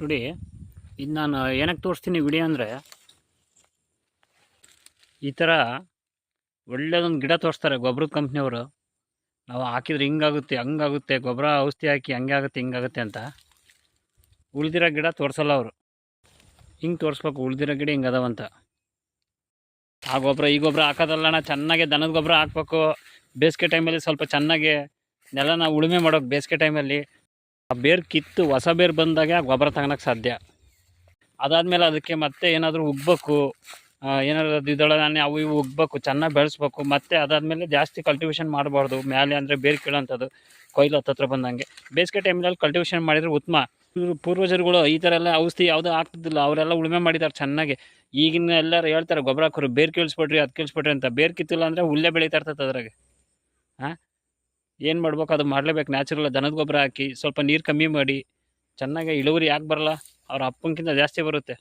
ನೋಡಿ, ಇದು ನಾನು ಏನಕ್ಕೆ ತೋರಿಸ್ತೀನಿ ವಿಡಿಯೋ ಅಂದರೆ, ಈ ಥರ ಒಳ್ಳೆಯದೊಂದು ಗಿಡ ತೋರಿಸ್ತಾರೆ ಗೊಬ್ಬರದ ಕಂಪ್ನಿಯವರು. ನಾವು ಹಾಕಿದ್ರೆ ಹಿಂಗಾಗುತ್ತೆ, ಹಂಗಾಗುತ್ತೆ ಗೊಬ್ಬರ ಔಷಧಿ ಹಾಕಿ ಹಂಗೆ ಆಗುತ್ತೆ ಹಿಂಗಾಗುತ್ತೆ ಅಂತ. ಉಳ್ದಿರೋ ಗಿಡ ತೋರಿಸಲ್ಲ ಅವರು. ಹಿಂಗೆ ತೋರಿಸ್ಬೇಕು, ಉಳ್ದಿರೋ ಗಿಡ ಹಿಂಗೆ ಅದಾವಂತ ಆ ಗೊಬ್ಬರ ಈ ಗೊಬ್ಬರ ಹಾಕೋದಲ್ಲಣ್ಣ ಚೆನ್ನಾಗೆ ದನದ ಗೊಬ್ಬರ ಹಾಕ್ಬೇಕು. ಬೇಸಿಗೆ ಟೈಮಲ್ಲಿ ಸ್ವಲ್ಪ ಚೆನ್ನಾಗಿ ನೆಲನ ಉಳುಮೆ ಮಾಡೋಕೆ ಬೇಸಿಗೆ ಟೈಮಲ್ಲಿ ಆ ಬೇರು ಕಿತ್ತು, ಹೊಸ ಬೇರು ಬಂದಾಗ ಗೊಬ್ಬರ ತಗೊಳಕ್ಕೆ ಸಾಧ್ಯ. ಅದಾದಮೇಲೆ ಅದಕ್ಕೆ ಮತ್ತೆ ಏನಾದರೂ ಉಗ್ಬೇಕು ಏನಾದ್ರು ದ್ವಿದಳ ಧಾನ್ಯ ಅವು ಇವು ಉಗ್ಬೇಕು, ಚೆನ್ನಾಗಿ ಬೆಳೆಸ್ಬೇಕು, ಮತ್ತೆ ಅದಾದಮೇಲೆ ಜಾಸ್ತಿ ಕಲ್ಟಿವೇಷನ್ ಮಾಡಬಾರ್ದು ಮೇಲೆ ಅಂದರೆ ಬೇರು ಕೀಳೋಂಥದ್ದು, ಕೊಯ್ಲು ಹತ್ತತ್ರ ಬಂದಂಗೆ. ಬೇಸಿಗೆ ಟೈಮಲ್ಲಿ ಕಲ್ಟಿವೇಷನ್ ಮಾಡಿದರೆ ಉತ್ತಮ. ಪೂರ್ವಜರುಗಳು ಈ ಥರ ಎಲ್ಲ ಔಷಧಿ ಯಾವುದೂ ಆಗ್ತಿದ್ದಿಲ್ಲ ಅವರೆಲ್ಲ ಉಳುಮೆ ಮಾಡಿದ್ದಾರೆ ಚೆನ್ನಾಗಿ. ಈಗಿನ ಎಲ್ಲರೂ ಹೇಳ್ತಾರೆ, ಗೊಬ್ಬರ ಹಾಕೋರು ಬೇರು ಕೀಳಿಸ್ಬಿಡ್ರಿ, ಅದು ಕೀಳಿಸ್ಬಿಟ್ರಿ ಅಂತ. ಬೇರು ಕಿತ್ತಿಲ್ಲ ಅಂದರೆ ಹುಲ್ಲೇ ಬೆಳೀತಾ ಇರ್ತದೆ ಅದ್ರಾಗೆ. ಹಾಂ ಏನು ಮಾಡ್ಬೇಕು? ಅದು ಮಾಡಲೇಬೇಕು. ನ್ಯಾಚುರಲ್ ದನದ ಗೊಬ್ಬರ ಹಾಕಿ ಸ್ವಲ್ಪ ನೀರು ಕಮ್ಮಿ ಮಾಡಿ, ಚೆನ್ನಾಗಿ ಇಳುವರಿ ಯಾಕೆ ಬರಲ್ಲ? ಅವ್ರ ಅಪ್ಪನಕ್ಕಿಂತ ಜಾಸ್ತಿ ಬರುತ್ತೆ.